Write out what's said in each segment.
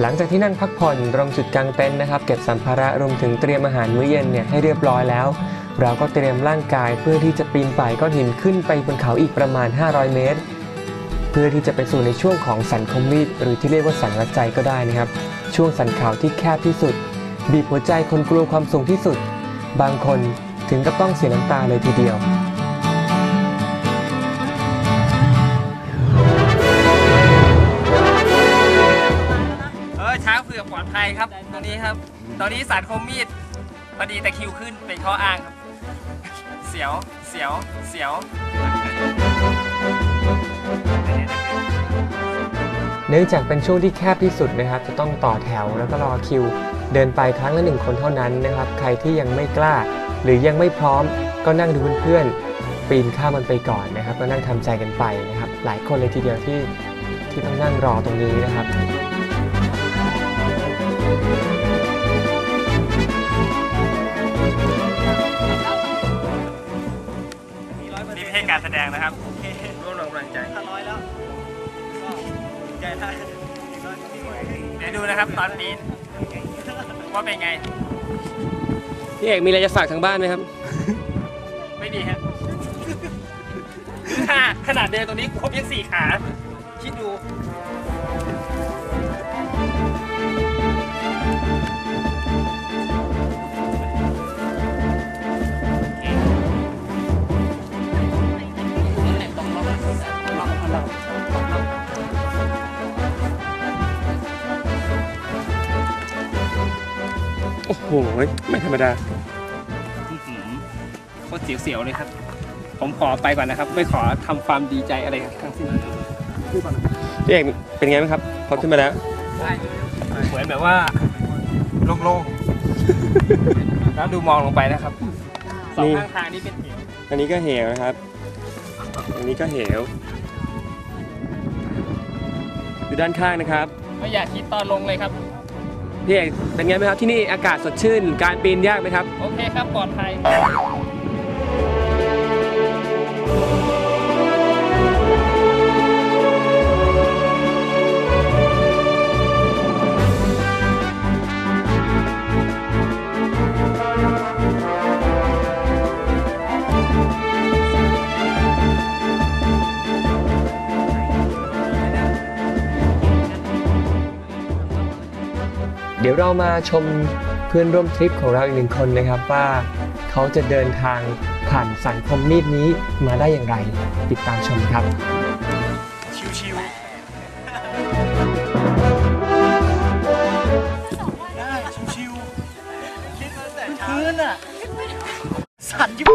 หลังจากที่นั่งพักผ่อนตรงจุดกลางเต็นท์นะครับ เก็บสัมภาระรวมถึงเตรียมอาหารมื้อเย็นเนี่ยให้เรียบร้อยแล้ว เราก็เตรียมร่างกายเพื่อที่จะปีนป่ายก้อนหินขึ้นไปบนเขาอีกประมาณ 500 เมตร เพื่อที่จะไปสู่ในช่วงของสันคมมีดหรือที่เรียกว่าสันรัดใจก็ได้นะครับ ช่วงสันเขาที่แคบที่สุด บีบหัวใจคนกลัวความสูงที่สุด บางคนถึงกับต้องเสียน้ำตาเลยทีเดียว ครับตอนนี้ครับ ตอนนี้สารคมมีดพอดีแตะคริวขึ้นเป็นข้ออ้างครับ เสียวเสียวเสียว เนื่องจากเป็นช่วงที่แคบที่สุดนะครับ จะต้องต่อแถวแล้วก็รอคิว เดินไปครั้งละหนึ่งคนเท่านั้นนะครับ ใครที่ยังไม่กล้า หรือยังไม่พร้อม ก็นั่งดูเพื่อนๆปีนข้ามมันไปก่อนนะครับ ก็นั่งทำใจกันไปนะครับ หลายคนเลยทีเดียวที่ที่ต้องนั่งรอตรงนี้นะครับ นี่ไม่ใช่การแสดงนะครับร่วมกำลังใจร้อยแล้วใจได้เดี๋ยวดูนะครับตอนนี้ว่าเป็นไง พี่เอกมีอะไรจะฝากทางบ้านไหมครับ ไม่ดีฮะขนาดขนาดเดินตรงนี้ครบยังสี่ขา คิดดู โอ้โหไม่ธรรมดาอื้อหือโคตรเสียวๆเลยครับ ผมขอไปก่อนนะครับ ไม่ขอทำความดีใจอะไรทั้งสิ้นพี่เอกเป็นไงบ้างครับ พอขึ้นมาแล้ว เหมือนแบบว่าโล่งๆ แล้วดูมองลงไปนะครับสองนี่ข้างทางนี้เป็นเหวอันนี้ก็เหวนะครับ อันนี้ก็เหวดูด้านข้างนะครับ ไม่อยากคิดตอนลงเลยครับ พี่เอกเป็นไงไหมครับที่นี่อากาศสดชื่น การปีนยากไหมครับ โอเคครับ ปลอดภัย ดี๋ยวเรามาชมเพื่อนร่วมทริปของเราอีกหนึ่งคนนะครับว่าเขาจะเดินทางผ่านสันคมมีดนี้มาได้อย่างไร ติดตามชมครับ ชิวๆพื้นอะ สั่นยิบ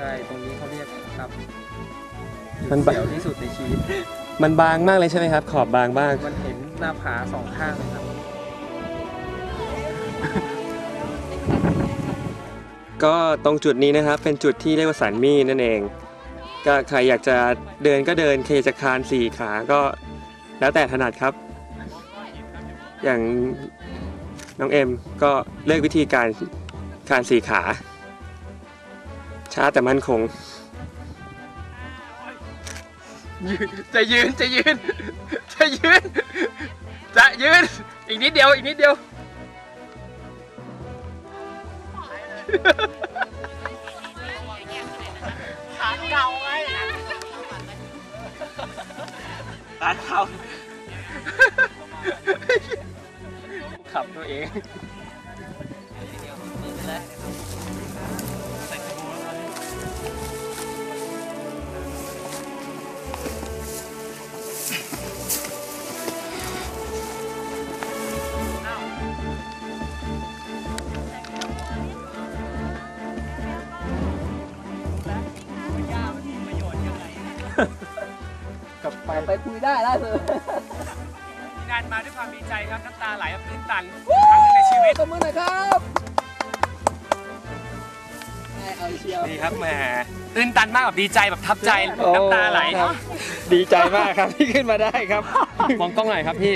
ใช่ ตรงนี้เขาเรียกครับมันบะเสียวที่สุดในชีวิต มันบางมากเลยใช่ไหมครับ ขอบบางมาก มันเห็นหน้าผาสองข้างเลยครับ ก็ตรงจุดนี้นะครับ เป็นจุดที่เรียกว่าสันมีดนั่นเอง ก็ใครอยากจะเดินก็เดิน ใครอยากจะคลานสี่ขาก็แล้วแต่ถนัดครับ อย่างน้องเอ็มก็เลือกวิธีการคลานสี่ขา ช้าแต่มั่นคงจะยืนจะยืนจะยืนจะยืน อีกนิดเดียว อีกนิดเดียว ขาเก่าไงร้านเขาขับตัวเอง ไปไปคุยได้แล้วเธองานมาด้วยความดีใจครับน้ำตาไหลตื้นตันครั้งหนึ่งในชีวิตตบมือหน่อยครับแม่เอาเชียว ดีครับแหมตื้นตันมากแบบดีใจแบบทับใจน้ำตาไหลครับดีใจมากครับที่ขึ้นมาได้ครับ มองกล้องหน่อยครับพี่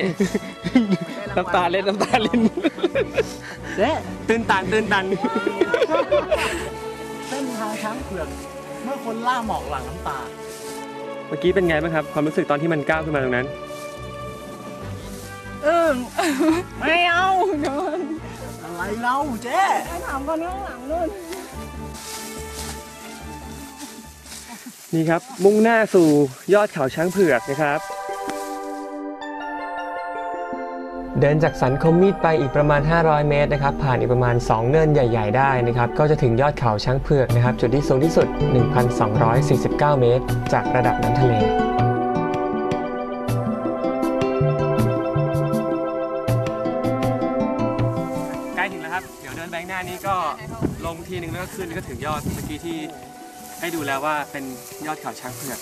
ได้น้ำตาเล่นน้ำตาเล่นเจ๊ตื่นตันตื่นตัน เส้นทางช้างเผือกเมื่อคนล่าหมอกหลังน้ำตา เมื่อกี้เป็นไงบ้างครับ ความรู้สึกตอนที่มันก้าวขึ้นมาตรงนั้นอึ้งไม่เอาเดินอะไรเล่าเจ๊ไปถามคนข้างหลังนู่นนี่ครับ มุ่งหน้าสู่ยอดเขาช้างเผือกนะครับ เดินจากสันคมมีดไปอีกประมาณ 500 เมตรนะครับผ่านอีกประมาณ 2 เนินใหญ่ ๆ ได้นะครับก็จะถึงยอดเขาช้างเผือกนะครับจุดที่สูงที่สุด 1,249 เมตร จากระดับน้ำทะเลใกล้ถึงแล้วครับ เดี๋ยวเดินไปข้างหน้านี้ก็ลงทีหนึ่งแล้วก็ขึ้นก็ถึงยอดเมื่อกี้ที่ให้ดูแล้วว่าเป็นยอดเขาช้างเผือก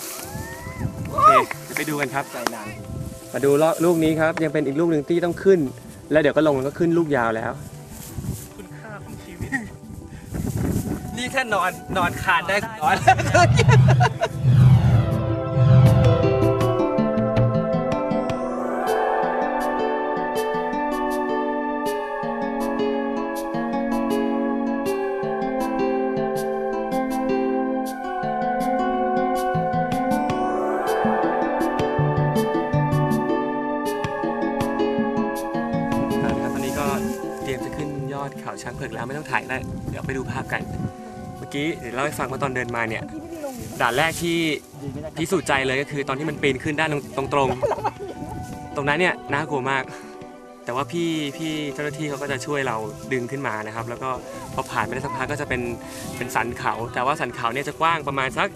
โอเคเดี๋ยวไปดูกันครับใจนาน มาดูลูกนี้ครับ ยังเป็นอีกลูกหนึ่งที่ต้องขึ้น แล้วเดี๋ยวก็ลงแล้วก็ขึ้นลูกยาวแล้ว คุณค่าของชีวิต นี่แค่นอนนอนขาดได้นอน เตรียมจะขึ้นยอดเขาช้างเผือกแล้วไม่ต้องถ่ายแล้วเดี๋ยวไปดูภาพกัน เมื่อกี้เดี๋ยวเล่าให้ฟังว่าตอนเดินมาเนี่ยด่านแรกที่พิสูจน์ใจเลยก็คือตอนที่มันปีนขึ้นด้านตรงตรงๆตรงนั้นเนี่ยน่ากลัวมาก แต่ว่าพี่พี่เจ้าหน้าที่เขาก็จะช่วยเราดึงขึ้นมานะครับ แล้วก็พอผ่านไปได้สักพักก็จะเป็นเป็นสันเขา แต่ว่าสันเขาเนี่ยจะกว้างประมาณสัก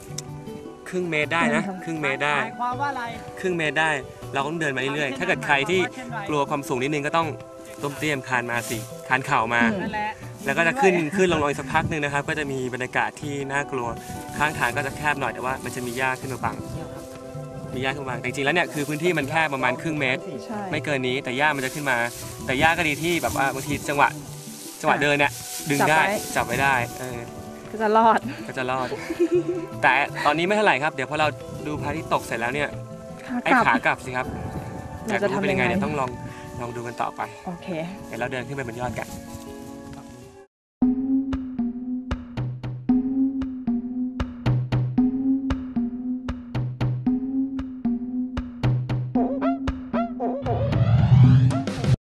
ครึ่งเมตรได้นะครึ่งเมตรได้หมายความว่าอะไรครึ่งเมตรได้ เราต้องเดินมาเรื่อยๆถ้าเกิดใครที่กลัวความสูงนิดนึงก็ต้อง ต้มเตี้ยมคานมาสิคานเข่ามา นั่นแหละแล้วก็จะขึ้นขึ้นลงลงอีกสักพักหนึ่งนะครับ ก็จะมีบรรยากาศที่น่ากลัวข้างทางก็จะแคบหน่อยแต่ว่ามันจะมีหญ้าขึ้นมาบังมีหญ้าขึ้นมาบังแต่จริงๆแล้วเนี่ยคือพื้นที่มันแค่ประมาณครึ่งเมตร ใช่ไม่เกินนี้แต่หญ้ามันจะขึ้นมา แต่หญ้าก็ดีที่แบบว่าบางทีจังหวะจังหวะเดินเนี่ยดึงได้จับไว้ได้เออก็จะรอดก็จะรอด แต่ตอนนี้ไม่เท่าไหร่ครับ เดี๋ยวพอเราดูพระอาทิตย์ตกเสร็จแล้วเนี่ยขาไอ้กลับขากลับสิครับเราจะอยกรู้เป็นยังไงทำยังไงเนี่ยต้องลอง ลองดูกันต่อไป โอเค เดี๋ยวเราเดินขึ้นไปบนยอดกัน